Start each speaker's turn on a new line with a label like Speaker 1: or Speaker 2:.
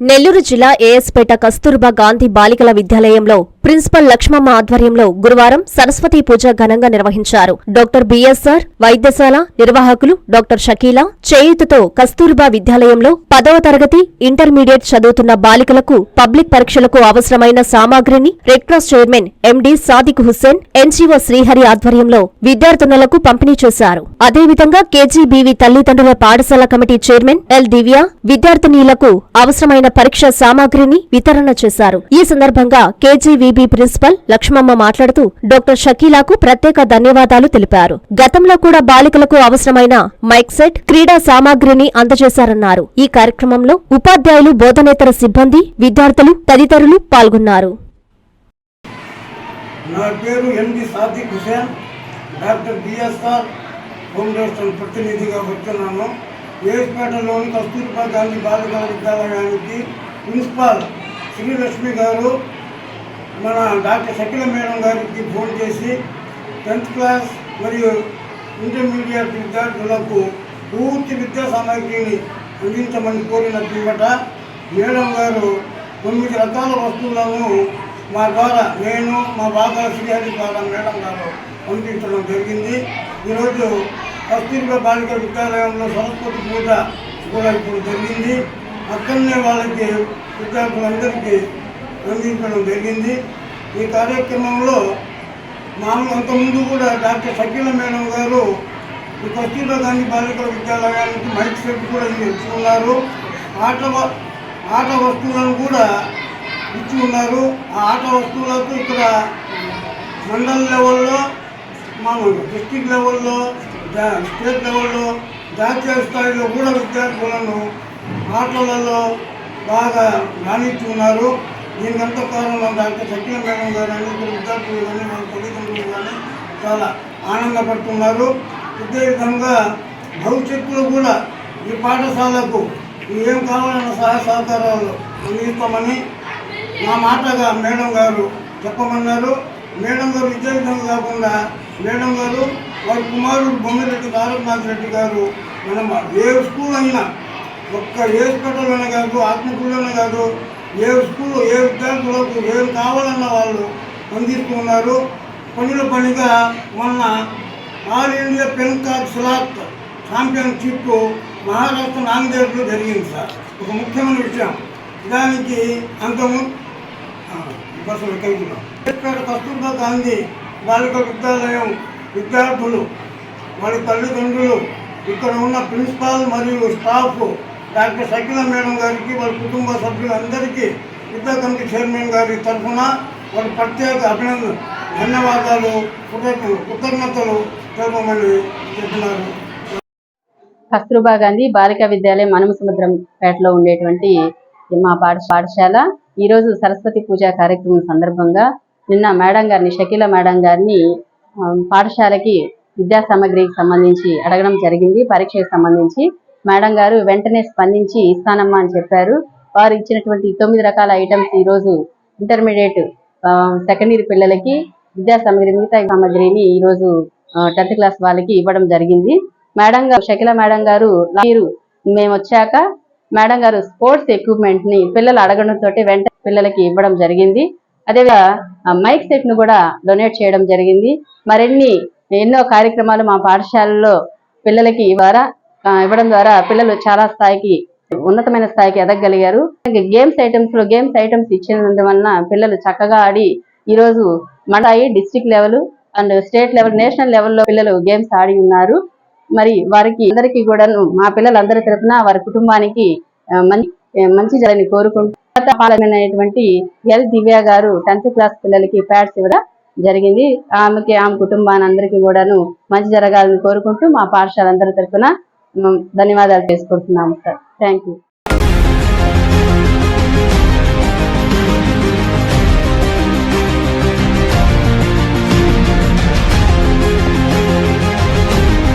Speaker 1: నెల్లూరు జిల్లా ఏఎస్పేట కస్తూర్బా గాంధీ బాలికల విద్యాలయంలో ప్రిన్సిపల్ లక్ష్మమ్మ ఆధ్వర్యంలో గురువారం సరస్వతి పూజ ఘనంగా నిర్వహించారు. డాక్టర్ బిఎస్ఆర్ వైద్యశాల నిర్వాహకులు డాక్టర్ షకీలా చేయూతతో కస్తూర్బా విద్యాలయంలో పదవ తరగతి ఇంటర్మీడియట్ చదువుతున్న బాలికలకు పబ్లిక్ పరీక్షలకు అవసరమైన సామాగ్రిని red cross chairman MD Sadiq Hussain NGO Srihari ఆధ్వర్యంలో విద్యార్థినులకు పంపిణీ చేశారు. అదేవిధంగా కేజీబీవీ తల్లిదండ్రుల పాఠశాల కమిటీ చైర్మన్ ఎల్ దివ్య విద్యార్థినీలకు అవసరమైన పరీక్ష సామాగ్రిని వితరణ చేశారు. ఈ సందర్భంగా కేజీవీబీ ప్రిన్సిపల్ లక్ష్మమ్మ మాట్లాడుతూ డాక్టర్ షకీలాకు ప్రత్యేక ధన్యవాదాలు తెలిపారు. గతంలో కూడా బాలికలకు అవసరమైన మైక్ సెట్ క్రీడా సామాగ్రిని అందజేశారన్నారు. ఈ కార్యక్రమంలో ఉపాధ్యాయులు బోధనేతర సిబ్బంది విద్యార్థులు తదితరులు పాల్గొన్నారు.
Speaker 2: నా పేరు MD Sadiq Hussain. Doctor BSR foundation ప్రతినిధిగా వస్తున్నాను. ఏస్పేటలోని కస్తూర్బా గాంధీ బాలికల విద్యాలయానికి ప్రిన్సిపాల్ శ్రీలక్ష్మి గారు మన డాక్టర్ షకిల మేడం గారికి ఫోన్ చేసి టెన్త్ క్లాస్ మరియు ఇంటర్మీడియట్ విద్యార్థులకు పూర్తి విద్యా సామాగ్రిని అందించమని కోరిన పిమ్మట మేడం గారు తొమ్మిది రకాల వస్తువులను మా ద్వారా నేను మా బాగా శ్రీహరి ద్వారా మేడం గారు పంపించడం జరిగింది. ఈరోజు కస్తూర్బా బాలిక విద్యాలయంలో సరస్వతి పూజ కూడా ఇప్పుడు జరిగింది. అక్కడనే వాళ్ళకి విద్యార్థులందరికీ అందించడం జరిగింది. ఈ కార్యక్రమంలో మామూలు అంతకుముందు కూడా డాక్టర్ షకీల మేడం గారు ఈ కస్తూర్బా గాంధీ బాలికల విద్యాలయానికి మైక్ సెట్ కూడా ఇచ్చి ఉన్నారు. ఆట ఆట వస్తువులను కూడా ఇచ్చి ఉన్నారు. ఆ ఆట వస్తువులకు ఇక్కడ మండల్ లెవెల్లో మామూలు డిస్టిక్ లెవెల్లో జా- స్టేట్ లెవెల్లో జాతీయ స్థాయిలో కూడా విద్యార్థులను ఆటలలో బాగా రాణించి ఉన్నారు. దీనికంతా కారణం డాక్టర్ సత్య మేడం గారు అని ఇక్కడ విద్యార్థులు కానీ వాళ్ళ తల్లిదండ్రులు కానీ చాలా ఆనందపడుతున్నారు అదేవిధంగా భవిష్యత్తులో కూడా ఈ పాఠశాలకు ఏం కావాలన్న సహాయ సహకారాలు అందిస్తామని నా మాటగా మేడం గారు చెప్పమన్నారు. మేడం గారు ఇదే విధంగా కాకుండా మేడం గారు వారి కుమారుడు బొమ్మిరెడ్డి తారకనాథ్ రెడ్డి గారు మనం ఏ స్కూల్ అయినా ఒక్క ఏ హాస్పిటల్లోనే కాదు ఆత్మకూరులోనే కాదు ఏ స్కూల్ ఏ విద్యార్థులకు ఏం కావాలన్న వాళ్ళు అందిస్తున్నారు. పనుల పనిగా మొన్న all India pencak silat championship Maharashtra నాందేడ్లో జరిగింది సార్. ఒక ముఖ్యమైన విషయం. దానికి అంతము బస్సులు ఇక్కడ కస్తూర్బా గాంధీ బాలిక విద్యాలయం విద్యార్థులు వారి తల్లిదండ్రులు ఇక్కడ ఉన్న ప్రిన్సిపాల్ మరియు స్టాఫ్ డాక్టర్ సకిల మేడం గారికి వాళ్ళ కుటుంబ సభ్యులందరికీ యుద్ధ కమిటీ చైర్మన్ గారి తరఫున వారి ప్రత్యేక అభినందన ధన్యవాదాలు కృతజ్ఞతలు తెలుపమని చెప్పినారు.
Speaker 3: కస్తూర్బా గాంధీ బాలికా విద్యాలయం మనుమసముద్రంపేటలో ఉండేటువంటి మా పాఠ పాఠశాల. ఈరోజు సరస్వతి పూజ కార్యక్రమం సందర్భంగా నిన్న మేడం గారిని షకీల మేడం గారిని పాఠశాలకి విద్యా సామాగ్రికి సంబంధించి అడగడం జరిగింది. పరీక్షకు సంబంధించి మేడం గారు వెంటనే స్పందించి ఇస్తానమ్మా అని చెప్పారు. వారు ఇచ్చినటువంటి తొమ్మిది రకాల ఐటమ్స్ ఈరోజు ఇంటర్మీడియట్ సెకండ్ ఇయర్ పిల్లలకి విద్యా సామగ్రి మిగతా సామాగ్రిని ఈరోజు టెన్త్ క్లాస్ వాళ్ళకి ఇవ్వడం జరిగింది. మేడం గారు షకిల మేడం గారు మీరు మేము వచ్చాక మేడం గారు స్పోర్ట్స్ ఎక్విప్మెంట్ని పిల్లలు అడగడంతో వెంట పిల్లలకి ఇవ్వడం జరిగింది. అదేవిధంగా మైక్ సెట్ను కూడా డొనేట్ చేయడం జరిగింది. మరిన్ని ఎన్నో కార్యక్రమాలు మా పాఠశాలలో పిల్లలకి ద్వారా ఇవ్వడం ద్వారా పిల్లలు చాలా స్థాయికి ఉన్నతమైన స్థాయికి ఎదగగలిగారు గేమ్స్ ఐటమ్స్లో గేమ్స్ ఐటమ్స్ ఇచ్చినందువలన పిల్లలు చక్కగా ఆడి ఈ రోజు మండాయి district level and state level national లెవెల్లో పిల్లలు గేమ్స్ ఆడి ఉన్నారు. మరి వారికి అందరికీ కూడాను మా పిల్లలందరి తరపున వారి కుటుంబానికి మంచి జరని జరగని కోరుకుంటూ ఉన్నత ఎల్ దివ్య గారు టెన్త్ క్లాస్ పిల్లలకి ప్యాడ్స్ ఇవ్వడం జరిగింది. ఆమెకి ఆమె కుటుంబాన్ని అందరికీ కూడాను మంచి జరగాలని కోరుకుంటూ మా పాఠశాల అందరి తరపున ధన్యవాదాలు చేసుకుంటున్నాము సార్. Thank you